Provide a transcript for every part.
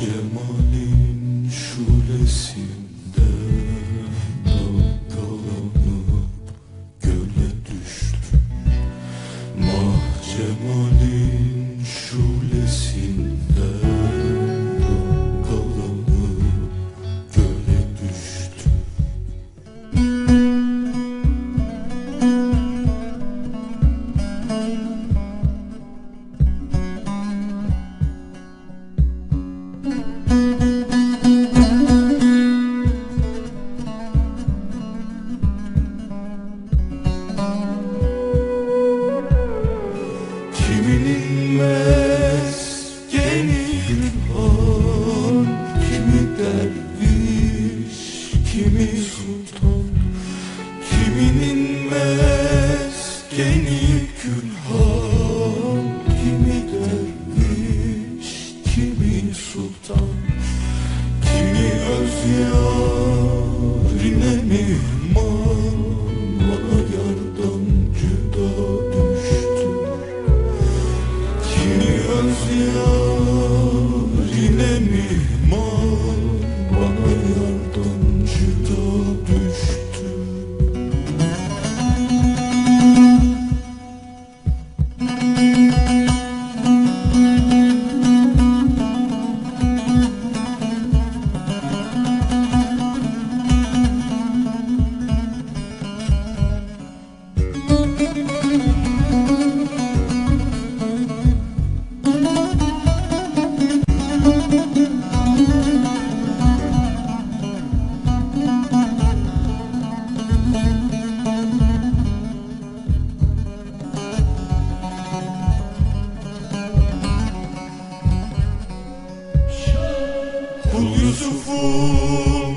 your morning. Külhan kimi derviş, kimi sultan Kimi öz yarine mihman Bana yardan cüda düştü. Kimi öz yarine mihman Yusuf'um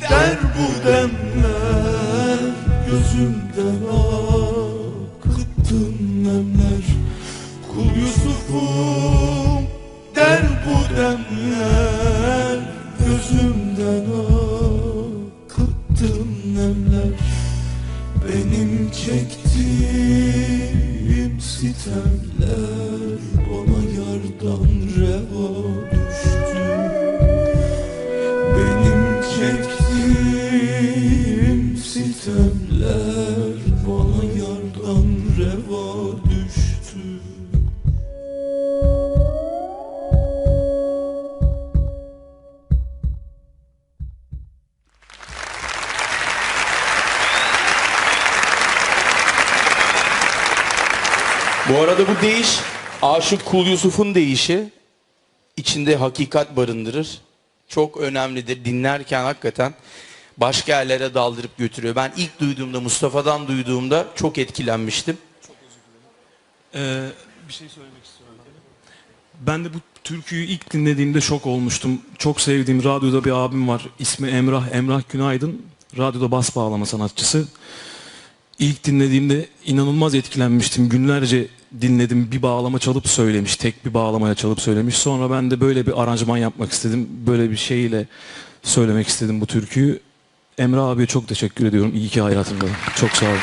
der bu demler Gözümden akıttın nemler. Kul Yusuf'um der bu demler Gözümden akıttın nemler. Benim çektiğim sitemler Bana yardan sitemler bana yardan reva düştü. Bu arada bu değiş Aşık Kul Yusuf'un değişi içinde hakikat barındırır. Çok önemlidir. Dinlerken hakikaten başka yerlere daldırıp götürüyor. Ben ilk duyduğumda Mustafa'dan duyduğumda çok etkilenmiştim. Ee, bir şey söylemek istiyorum. Ben de bu türküyü ilk dinlediğimde şok olmuştum. Çok sevdiğim radyoda bir abim var. İsmi Emrah, Emrah Günaydın. Radyoda bas bağlama sanatçısı. İlk dinlediğimde inanılmaz etkilenmiştim. Günlerce dinledim. Bir bağlama çalıp söylemiş. Tek bir bağlamaya çalıp söylemiş. Sonra ben de böyle bir aranjman yapmak istedim. Böyle bir şeyle söylemek istedim bu türküyü. Emrah abiye çok teşekkür ediyorum. İyi ki hayatımda. Çok sağ olun.